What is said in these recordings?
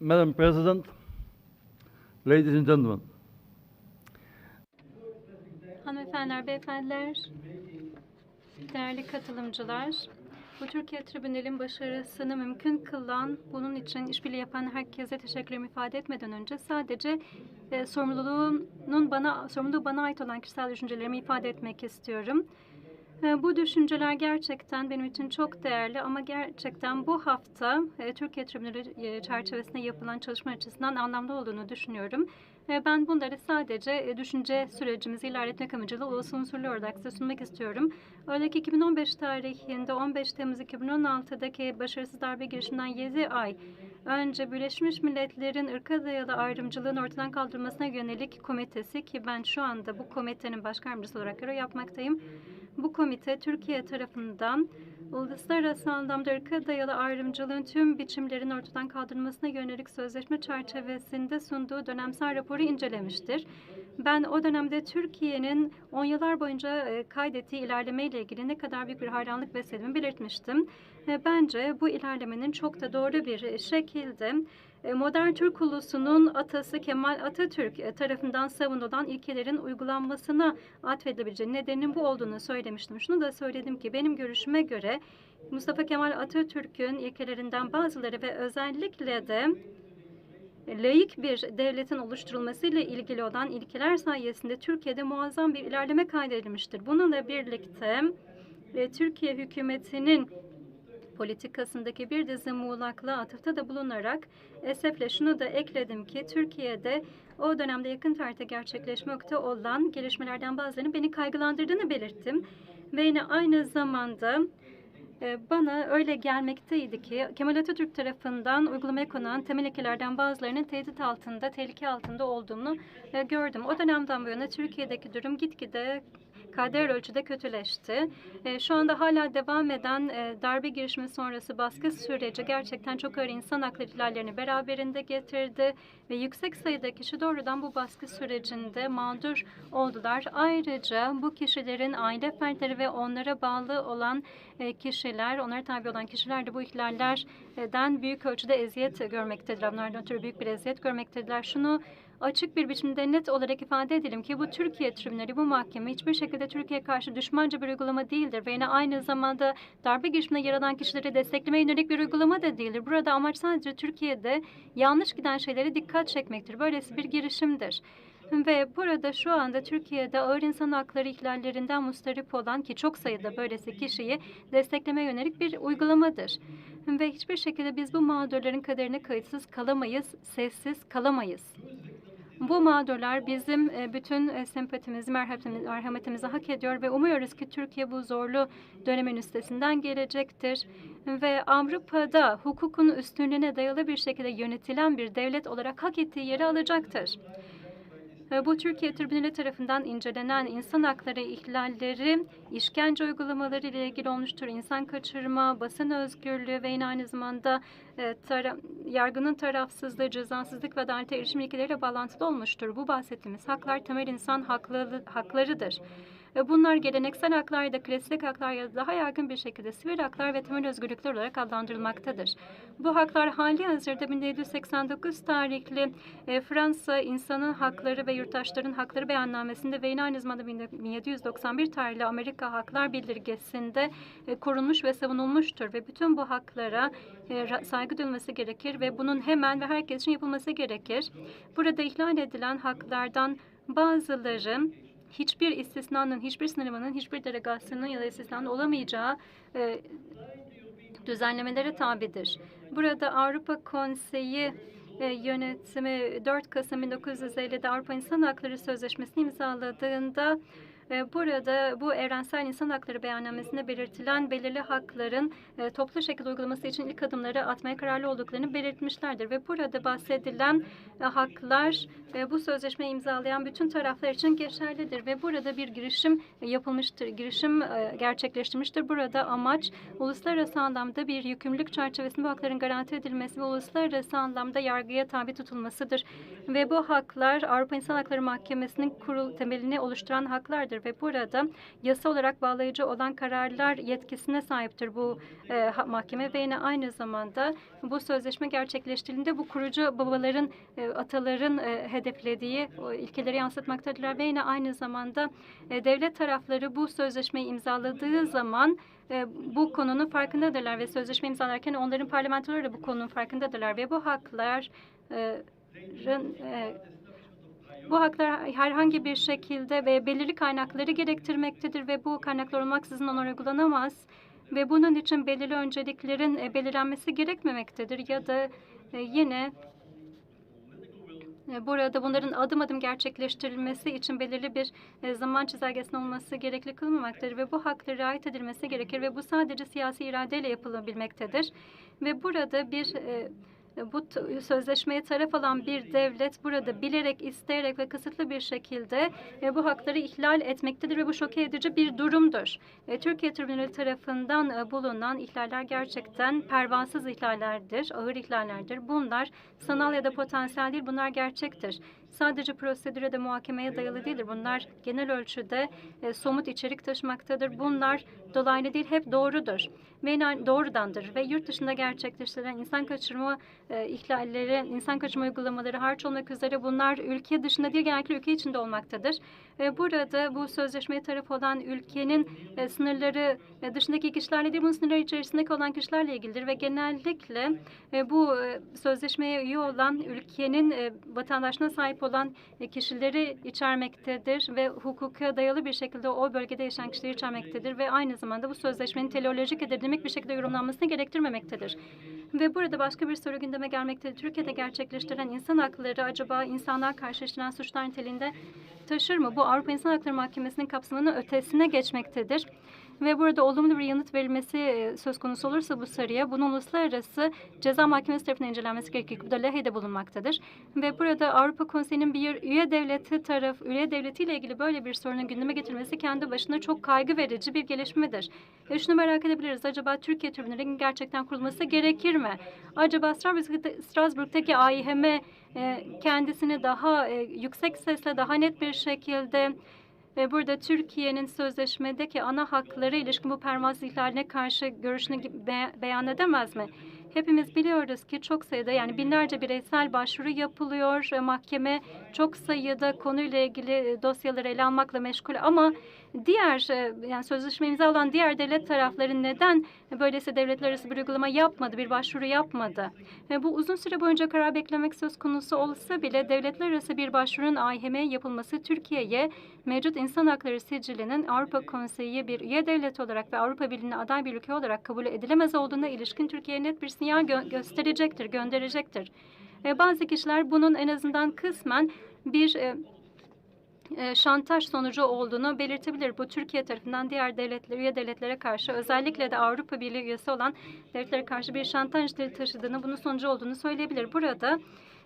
Madam President, ladies and gentlemen, Hanımefendiler, beyefendiler, değerli katılımcılar, bu Türkiye Tribünel'in başarısını mümkün kılan, bunun için işbirliği yapan herkese teşekkürlerimi ifade etmeden önce sadece e, sorumluluğunun bana, sorumluluğu bana ait olan kişisel düşüncelerimi ifade etmek istiyorum. E, Bu düşünceler gerçekten benim için çok değerli ama gerçekten bu hafta e, Türkiye Tribüneri e, çerçevesinde yapılan çalışma açısından anlamlı olduğunu düşünüyorum. E, Ben bunları sadece e, düşünce sürecimizi ilerletmek amacıyla ulusal unsurlu olarak size sunmak istiyorum. Öyle ki 2015 tarihinde 15 Temmuz 2016'daki başarısız darbe girişiminden 7 ay önce Birleşmiş Milletler'in ırka dayalı ayrımcılığın ortadan kaldırılmasına yönelik komitesi ki ben şu anda bu komitenin başkan olarak görev yapmaktayım. Bu komite Türkiye tarafından uluslararası anlamda ırka dayalı ayrımcılığın tüm biçimlerin ortadan kaldırılmasına yönelik sözleşme çerçevesinde sunduğu dönemsel raporu incelemiştir. Ben o dönemde Türkiye'nin 10 yıllar boyunca e, kaydettiği ilerlemeyle ilgili ne kadar büyük bir hayranlık beslediğimi belirtmiştim. E, Bence bu ilerlemenin çok da doğru bir şekilde e, modern Türk ulusunun atası Kemal Atatürk e, tarafından savunulan ilkelerin uygulanmasına atfedilebileceği nedeninin bu olduğunu söylemiştim. Şunu da söyledim ki benim görüşüme göre Mustafa Kemal Atatürk'ün ilkelerinden bazıları ve özellikle de layık bir devletin oluşturulmasıyla ilgili olan ilkeler sayesinde Türkiye'de muazzam bir ilerleme kaydedilmiştir. Bununla birlikte e, Türkiye hükümetinin politikasındaki bir dizi muğlaklığa atıfta da bulunarak esefle şunu da ekledim ki Türkiye'de o dönemde yakın tarihte gerçekleşmekte olan gelişmelerden bazılarının beni kaygılandırdığını belirttim. Ve yine aynı zamanda e, bana öyle gelmekteydi ki Kemal Atatürk tarafından uygulamaya konulan temel ilkelerden bazılarının tehdit altında, tehlike altında olduğunu e, gördüm. O dönemden bu yana Türkiye'deki durum gitgide kader ölçüde kötüleşti. E, Şu anda hala devam eden e, darbe girişimi sonrası baskı süreci gerçekten çok ağır insan hakları ihlallerini beraberinde getirdi ve yüksek sayıda kişi doğrudan bu baskı sürecinde mağdur oldular. Ayrıca bu kişilerin aile fertleri ve onlara bağlı olan e, kişiler, onlara tabi olan kişiler de bu ihlallerden büyük ölçüde eziyet görmektedirler. Bunlardan ötürü büyük bir eziyet görmektedirler. Şunu açık bir biçimde net olarak ifade edelim ki bu Türkiye tribünleri, bu mahkeme hiçbir şekilde Türkiye'ye karşı düşmanca bir uygulama değildir ve yine aynı zamanda darbe girişiminde yer alan kişileri desteklemeye yönelik bir uygulama da değildir. Burada amaç sadece Türkiye'de yanlış giden şeylere dikkat çekmektir. Böylesi bir girişimdir. Ve burada şu anda Türkiye'de ağır insan hakları ihlallerinden mustarip olan ki çok sayıda böylesi kişiyi desteklemeye yönelik bir uygulamadır. Ve hiçbir şekilde biz bu mağdurların kaderine kayıtsız kalamayız, sessiz kalamayız. Bu mağdurlar bizim e, bütün e, sempatimizi, merhametimizi, hak ediyor ve umuyoruz ki Türkiye bu zorlu dönemin üstesinden gelecektir ve Avrupa'da hukukun üstünlüğüne dayalı bir şekilde yönetilen bir devlet olarak hak ettiği yeri alacaktır. Bu Türkiye Tribüneli tarafından incelenen insan hakları ihlalleri, işkence uygulamaları ile ilgili olmuştur. İnsan kaçırma, basın özgürlüğü ve yine aynı zamanda e, tara- yargının tarafsızlığı, cezasızlık ve adalete erişim ilkeleriyle bağlantılı olmuştur. Bu bahsettiğimiz haklar temel insan hakları, haklarıdır. Bunlar geleneksel haklar ya da klasik haklar ya da daha yaygın bir şekilde sivil haklar ve temel özgürlükler olarak adlandırılmaktadır. Bu haklar hali hazırda 1789 tarihli e, Fransa İnsanın Hakları ve Yurttaşların Hakları Beyannamesi'nde ve yine aynı zamanda 1791 tarihli Amerika Haklar Bildirgesi'nde e, korunmuş ve savunulmuştur ve bütün bu haklara e, saygı duyulması gerekir ve bunun hemen ve herkes için yapılması gerekir. Burada ihlal edilen haklardan bazıları hiçbir istisnanın, hiçbir sınırlamanın, hiçbir delegasyonun ya da istisnanın olamayacağı e, düzenlemelere tabidir. Burada Avrupa Konseyi e, yönetimi 4 Kasım 1950'de Avrupa İnsan Hakları Sözleşmesi'ni imzaladığında burada bu evrensel insan hakları beyannamesinde belirtilen belirli hakların e, toplu şekilde uygulaması için ilk adımları atmaya kararlı olduklarını belirtmişlerdir ve burada bahsedilen e, haklar e, bu sözleşmeyi imzalayan bütün taraflar için geçerlidir ve burada bir girişim yapılmıştır, girişim gerçekleştirmiştir. Burada amaç uluslararası anlamda bir yükümlülük çerçevesinde bu hakların garanti edilmesi ve uluslararası anlamda yargıya tabi tutulmasıdır. Ve bu haklar Avrupa İnsan Hakları Mahkemesi'nin kurul temelini oluşturan haklardır etmektedir ve burada yasa olarak bağlayıcı olan kararlar yetkisine sahiptir bu e, mahkeme ve yine aynı zamanda bu sözleşme gerçekleştiğinde bu kurucu babaların, e, ataların e, hedeflediği o ilkeleri yansıtmaktadırlar ve yine aynı zamanda e, devlet tarafları bu sözleşmeyi imzaladığı zaman e, bu konunun farkındadırlar ve sözleşme imzalarken onların parlamentoları da bu konunun farkındadırlar ve bu haklar e, e, bu haklar herhangi bir şekilde ve belirli kaynakları gerektirmektedir ve bu kaynaklar olmaksızın onlar uygulanamaz ve bunun için belirli önceliklerin e, belirlenmesi gerekmemektedir ya da e, yine e, Burada bunların adım adım gerçekleştirilmesi için belirli bir zaman çizelgesinin olması gerekli kılmamaktadır ve bu haklara riayet edilmesi gerekir ve bu sadece siyasi iradeyle yapılabilmektedir. Ve burada bir bu t- sözleşmeye taraf olan bir devlet burada bilerek, isteyerek ve kısıtlı bir şekilde e, bu hakları ihlal etmektedir ve bu şok edici bir durumdur. E, Türkiye Tribünali tarafından e, bulunan ihlaller gerçekten pervasız ihlallerdir, ağır ihlallerdir. Bunlar sanal ya da potansiyel değil, bunlar gerçektir. Sadece prosedüre de muhakemeye dayalı değildir. Bunlar genel ölçüde e, somut içerik taşımaktadır. Bunlar dolaylı değil, hep doğrudur ve doğrudandır ve yurt dışında gerçekleştirilen insan kaçırma e, ihlalleri, insan kaçırma uygulamaları harç olmak üzere bunlar ülke dışında değil genellikle ülke içinde olmaktadır. Ve burada bu sözleşmeye taraf olan ülkenin e, sınırları e, dışındaki kişilerle değil bunun sınırları içerisindeki olan kişilerle ilgilidir ve genellikle e, bu e, sözleşmeye üye olan ülkenin e, vatandaşlığına sahip olan e, kişileri içermektedir ve hukuka dayalı bir şekilde o bölgede yaşayan kişileri içermektedir ve aynı zamanda bu sözleşmenin teleolojik edilmek bir şekilde yorumlanmasını gerektirmemektedir. Ve burada başka bir soru gündeme gelmektedir. Türkiye'de gerçekleştirilen insan hakları acaba insanlar karşı işlenen suçlar niteliğinde taşır mı? Bu Avrupa İnsan Hakları Mahkemesi'nin kapsamının ötesine geçmektedir. Ve burada olumlu bir yanıt verilmesi e, söz konusu olursa bu sarıya bunun uluslararası ceza mahkemesi tarafından incelenmesi gerekir. Bu da Lahey'de bulunmaktadır. Ve burada Avrupa Konseyi'nin bir üye devleti taraf, üye devletiyle ilgili böyle bir sorunun gündeme getirmesi kendi başına çok kaygı verici bir gelişmedir. Ve şunu merak edebiliriz. Acaba Türkiye tribünlerinin gerçekten kurulması gerekir mi? Acaba Strasbourg'da- Strasbourg'daki AİHM e, kendisini daha e, yüksek sesle, daha net bir şekilde ve burada Türkiye'nin sözleşmedeki ana hakları ilişkin bu pervaz ihlaline karşı görüşünü be- beyan edemez mi? Hepimiz biliyoruz ki çok sayıda yani binlerce bireysel başvuru yapılıyor. Mahkeme çok sayıda konuyla ilgili e, dosyaları ele almakla meşgul ama diğer e, yani sözleşme imzalanan diğer devlet tarafları neden böylesi devletler arası bir uygulama yapmadı, bir başvuru yapmadı? Ve bu uzun süre boyunca karar beklemek söz konusu olsa bile devletler arası bir başvurunun AİHM'ye yapılması Türkiye'ye mevcut insan hakları sicilinin Avrupa Konseyi bir üye devlet olarak ve Avrupa Birliği'ne aday bir ülke olarak kabul edilemez olduğuna ilişkin Türkiye'ye net bir sinyal gö- gösterecektir, gönderecektir. Ve bazı kişiler bunun en azından kısmen bir e, şantaj sonucu olduğunu belirtebilir. Bu Türkiye tarafından diğer devletler, üye devletlere karşı özellikle de Avrupa Birliği üyesi olan devletlere karşı bir şantaj taşıdığını, bunun sonucu olduğunu söyleyebilir. Burada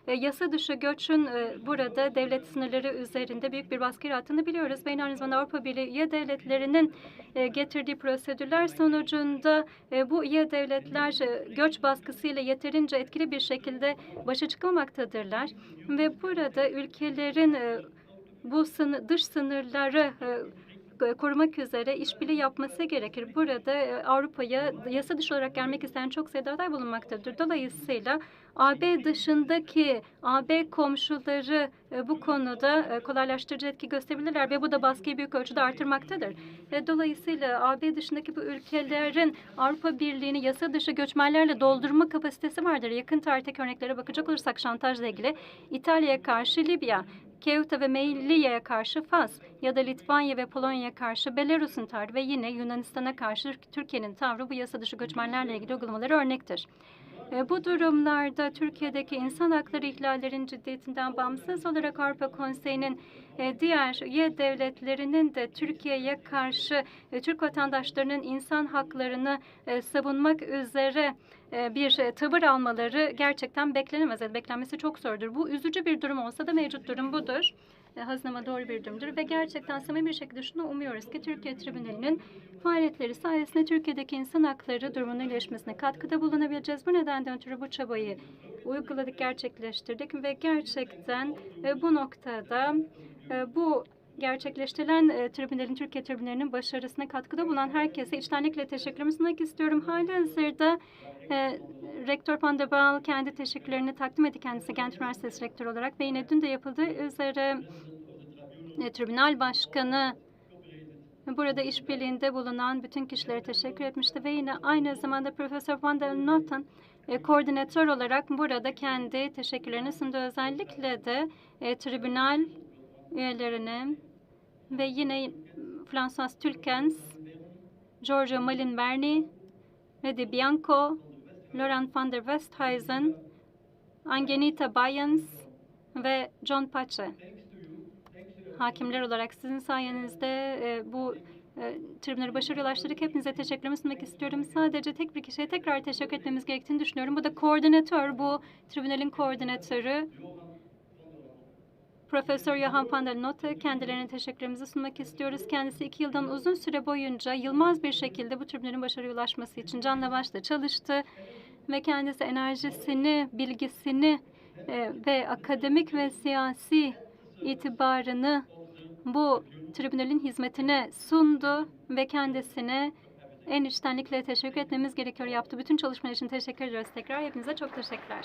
e, yasa dışı göçün e, burada devlet sınırları üzerinde büyük bir baskı yarattığını biliyoruz. Ve aynı Avrupa Birliği üye devletlerinin e, getirdiği prosedürler sonucunda e, bu üye devletler e, göç baskısıyla yeterince etkili bir şekilde başa çıkamaktadırlar. Ve burada ülkelerin e, bu sınır, dış sınırları e, korumak üzere işbirliği yapması gerekir. Burada e, Avrupa'ya yasa dışı olarak gelmek isteyen çok sayıda aday bulunmaktadır. Dolayısıyla AB dışındaki AB komşuları e, bu konuda e, kolaylaştırıcı etki gösterebilirler ve bu da baskıyı büyük ölçüde artırmaktadır. E, Dolayısıyla AB dışındaki bu ülkelerin Avrupa Birliği'ni yasa dışı göçmenlerle doldurma kapasitesi vardır. Yakın tarihteki örneklere bakacak olursak şantajla ilgili İtalya'ya karşı Libya, Keuta ve Melilla'ya karşı Fas ya da Litvanya ve Polonya'ya karşı Belarus'un tavrı ve yine Yunanistan'a karşı Türkiye'nin tavrı bu yasa dışı göçmenlerle ilgili uygulamaları örnektir. E, Bu durumlarda Türkiye'deki insan hakları ihlallerin ciddiyetinden bağımsız olarak Avrupa Konseyi'nin e, diğer üye devletlerinin de Türkiye'ye karşı e, Türk vatandaşlarının insan haklarını savunmak üzere bir tavır almaları gerçekten beklenemez. Beklenmesi çok zordur. Bu üzücü bir durum olsa da mevcut durum budur. E, Hazınama doğru bir durumdur ve gerçekten samimi bir şekilde şunu umuyoruz ki Türkiye Tribünali'nin faaliyetleri sayesinde Türkiye'deki insan hakları durumunun iyileşmesine katkıda bulunabileceğiz. Bu nedenden ötürü bu çabayı uyguladık, gerçekleştirdik ve gerçekten e, bu noktada e, bu gerçekleştirilen e, tribünlerin, Türkiye tribünlerinin başarısına katkıda bulunan herkese içtenlikle teşekkürlerimi sunmak istiyorum. Hali hazırda e, Rektör Waal kendi teşekkürlerini takdim etti kendisi Gent Üniversitesi Rektör olarak ve yine dün de yapıldığı üzere e, Tribünal Başkanı burada işbirliğinde bulunan bütün kişilere teşekkür etmişti ve yine aynı zamanda Profesör Van der Noten e, koordinatör olarak burada kendi teşekkürlerini sundu. Özellikle de e, tribünal üyelerine ve yine François Tulkens, Giorgio Malinverni, Redi Bianco, Laurent van der Westhuizen, Angenita Bayens ve John Pache hakimler olarak sizin sayenizde e, bu e, tribünleri başarıya ulaştırdık. Hepinize teşekkürlerimi sunmak istiyorum. Sadece tek bir kişiye tekrar teşekkür etmemiz gerektiğini düşünüyorum. Bu da koordinatör, bu tribünalin koordinatörü. Profesör Johan van der Notte kendilerine teşekkürlerimizi sunmak istiyoruz. Kendisi iki yıldan uzun süre boyunca yılmaz bir şekilde bu tribünlerin başarıya ulaşması için canla başla çalıştı ve kendisi enerjisini, bilgisini e, ve akademik ve siyasi itibarını bu tribünalin hizmetine sundu ve kendisine en içtenlikle teşekkür etmemiz gerekiyor yaptı. Bütün çalışmalar için teşekkür ediyoruz tekrar. Hepinize çok teşekkürler.